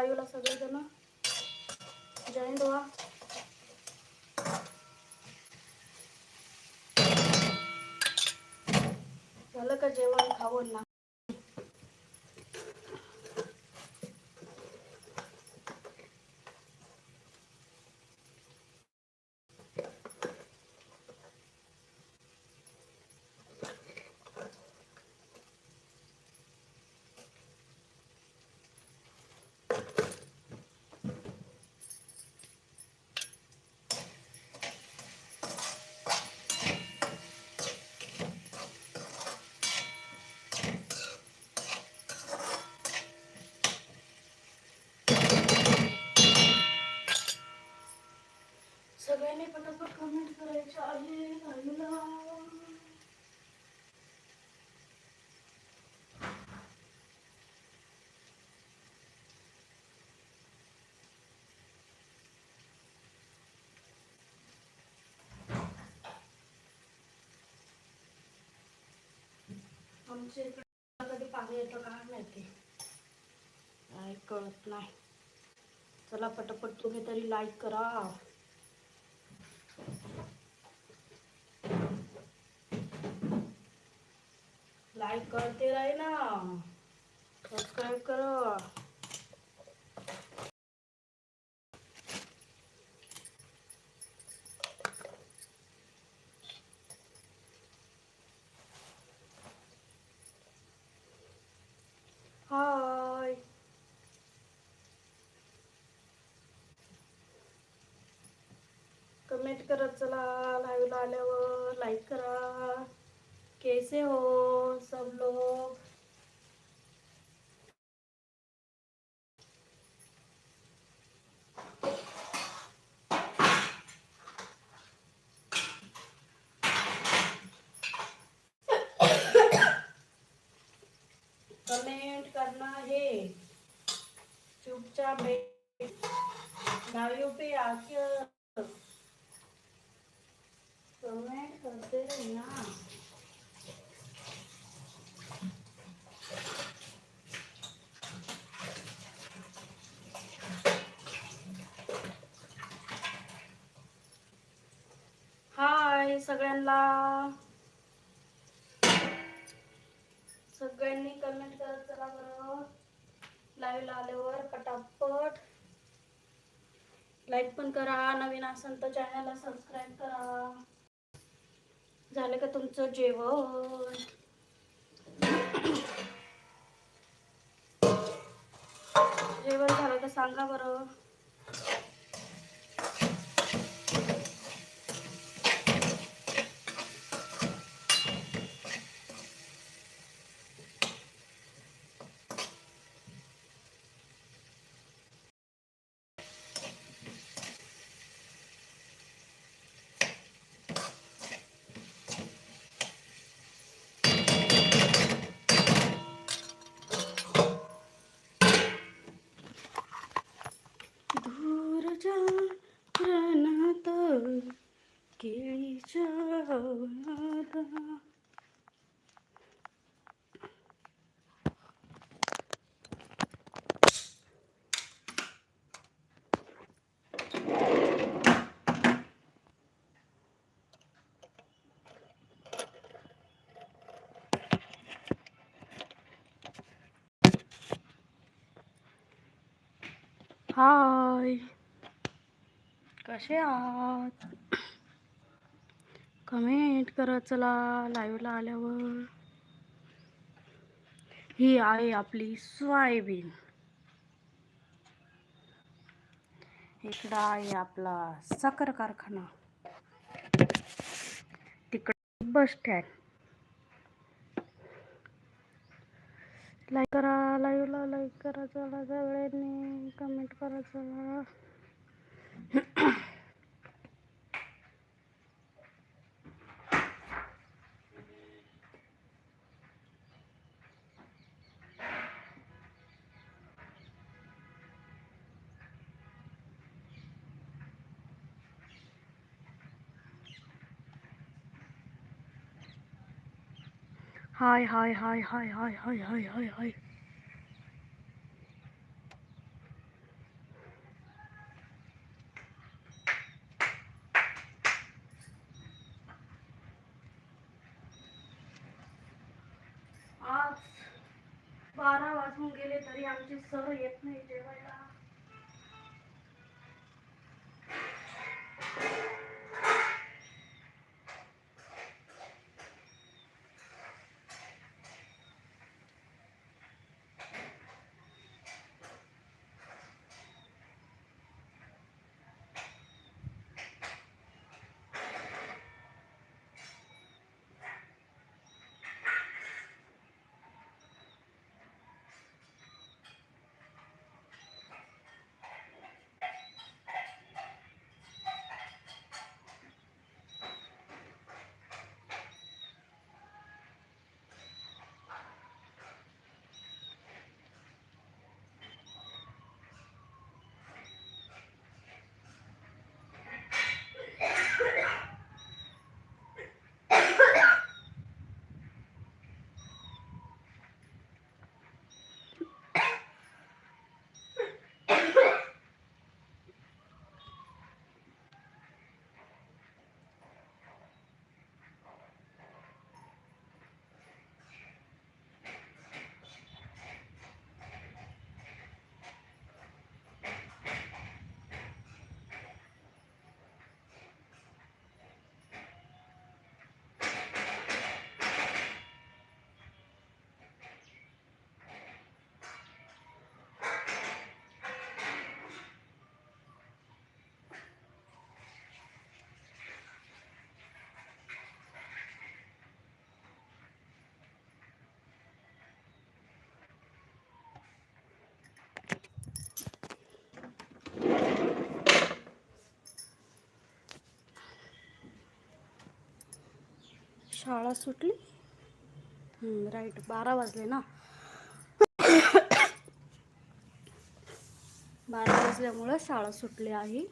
लाईव्हला सगळेजण. जॉईन व्हा झालं का जेवण खावं ना सगळ्यांनी पटापट कमेंट करायचे आहे लाईव्हला आमच्या इकडे कधी पाणी येतं काय माहिती? काय कळत नाही. चला पटापट तुम्ही तरी लाईक करा. लाईक करते राही ना. सबस्क्राईब करा हाय कमेंट करत चला लाईव्हला आल्यावर लाईक करा. कैसे हो सब लोग? कमेंट करना है. चुपचाप लाइव पे आके कमेंट करते रहना हाय सगळ्यांना. सगळ्यांनी कमेंट करत चला बरं. लाईव्हला आल्यावर पटापट. लाईक पण करा. नवीन असेल तर चॅनलला सबस्क्राईब करा. झालं का तुमचं जेवण? जेवण झालं तर सांगा बरं. हाय कसे आहात? कमेंट करा चला लाईव्हला आल्यावर. ही आहे आपली सोयाबीन. इकडं आहे आपला साखर कारखाना. तिकडं बस स्टँड लाईक करा लाईव्हला लाईक करा चला सगळ्यांनी कमेंट करा चला. Hay hay hay hay hay hay hay hay hay. आज बारा वाजून गेले तरी आमचे सर येत नाही जेवायला शाळा सुटली. राईट बारा वाजले ना. बारा वाजल्यामुळं शाळा सुटली आहे.